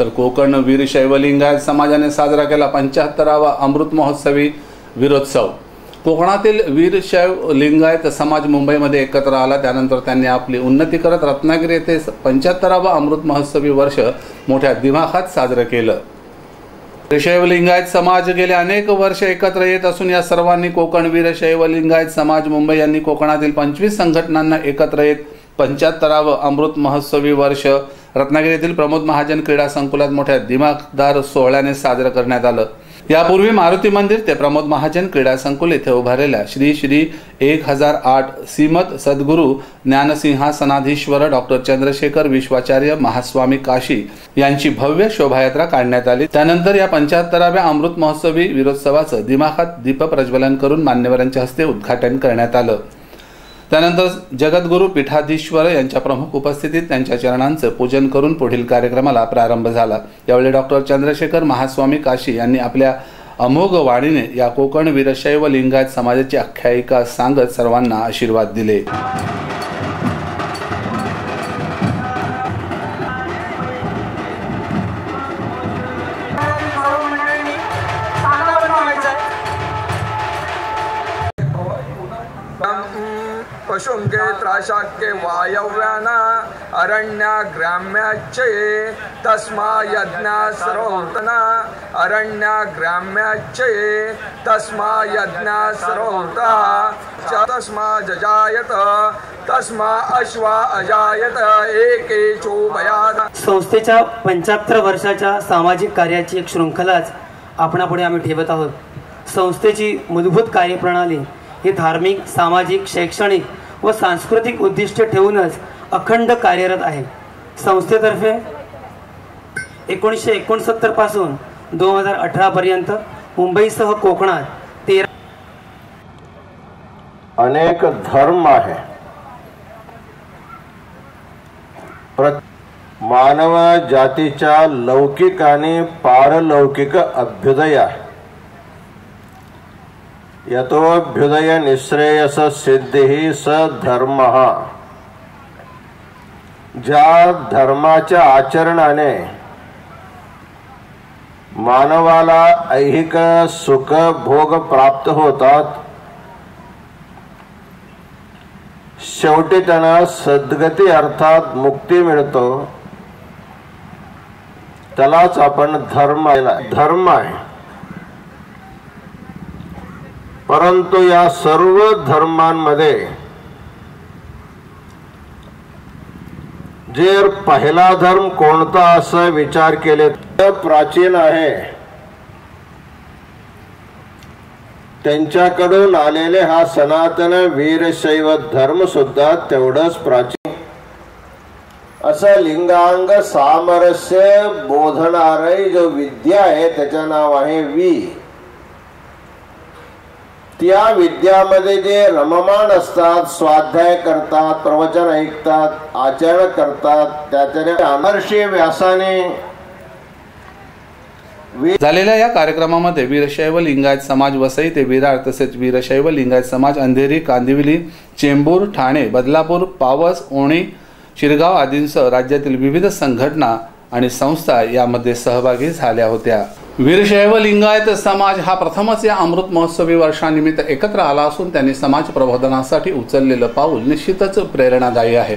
तर कोकण वीर शैवलिंगायत समाजाने साजरा केला पंच्याहत्तरावा अमृत महोत्सवी वीरोत्सव. कोकणातील वीरशैव लिंगायत समाज मुंबईमध्ये एकत्र आला. त्यानंतर त्यांनी आपली उन्नती करत रत्नागिरी येथे पंच्याहत्तरावा अमृत महोत्सवी वर्ष मोठ्या दिमाखात साजरं केलं. वीरशैव लिंगायत समाज गेले अनेक वर्ष एकत्र येत असून या सर्वांनी कोकण वीरशैव लिंगायत समाज मुंबई यांनी कोकणातील पंचवीस संघटनांना एकत्र येत पंच्याहत्तरावं अमृत महोत्सवी वर्ष रत्नागिरीतील प्रमोद महाजन क्रीडा संकुलात मोठ्या दिमागदार सोहळ्याने साजरं करण्यात आलं. यापूर्वी मारुती मंदिर ते प्रमोद महाजन क्रीडा संकुल येथे उभारलेल्या श्री श्री एक हजार आठ सीमत सद्गुरू ज्ञानसिंहासनाधीश्वर डॉक्टर चंद्रशेखर विश्वाचार्य महास्वामी काशी यांची भव्य शोभायात्रा काढण्यात आली. त्यानंतर या पंच्याहत्तराव्या अमृत महोत्सवी विरोत्सवाचं दिमाखात दीप प्रज्वलन करून मान्यवरांच्या हस्ते उद्घाटन करण्यात आलं. त्यानंतर जगद्गुरू पीठाधीश्वर यांच्या प्रमुख उपस्थितीत त्यांच्या चरणांचं पूजन करून पुढील कार्यक्रमाला प्रारंभ झाला. यावेळी डॉक्टर चंद्रशेखर महास्वामी काशी यांनी आपल्या अमोघ वाणीने या कोकण वीरशैव लिंगायत समाजाची आख्यायिका सांगत सर्वांना आशीर्वाद दिले. पशुंगे त्राशाक्ये वायव्याना अरण्या ग्राम्याच्चे तस्मा यज्ञा सर्वोतना अरण्या ग्राम्याच्चे तस्मा यज्ञा सर्वोता च तस्मा जजायत तस्मा अश्वा अजायत एके चोभया संस्थेच्या पंच्याहत्तर वर्षाच्या सामाजिक कार्याची एक शृंखलाच आपणापुढे आम्ही ठेवत आहोत. संस्थेची मूलभूत कार्यप्रणाली ही धार्मिक सामाजिक शैक्षणिक व सांस्कृतिक उद्दिष्ट ठेवूनच अखंड कार्यरत आहे. संस्थेतर्फे एकोणीसशे एकोणसत्तरपासून दोन हजार अठरापर्यंत मुंबईसह कोकणात तेरा अनेक धर्म आहे. मानव जातीच्या लौकिक आणि पारलौकिक अभ्युदय. आहे यतोभ्युदय निश्रेयस सिद्धी स धर्म। ज्या धर्माच्या आचरणाने मानवाला ऐहिक सुख भोग प्राप्त होतात शेवटी त्यांना सद्गती अर्थात मुक्ती मिळतो. त्यालाच आपण धर्म धर्म आहे. परंतु या सर्व धर्मांमध्ये जे पहिला धर्म कोणता असा विचार केले तर प्राचीन आहे. त्यांच्याकडून आलेले हा सनातन वीरशैव धर्म सुद्धा तेवढंच प्राचीन. असं लिंगांग सामरस्य बोधणारे जो विद्या आहे त्याचं नाव आहे वी. त्या विद्यामध्ये जे रममान असतात स्वाध्याय करतात प्रवचन ऐकतात आचरण करतात त्याच्याने आदर्शी व्यासाने झालेल्या या कार्यक्रमामध्ये वीरशैव लिंगायत समाज वसई ते विरार तसेच वीरशैव लिंगायत समाज अंधेरी कांदिवली चेंबूर ठाणे बदलापूर पावस ओणी शिरगाव आदींसह राज्यातील विविध संघटना आणि संस्था यामध्ये सहभागी झाल्या होत्या. वीरशैव लिंगायत समाज हा प्रथमच या अमृत महोत्सवी वर्षानिमित्त एकत्र आला असून त्यांनी समाज प्रबोधनासाठी उचललेलं पाऊल निश्चितच प्रेरणादायी आहे.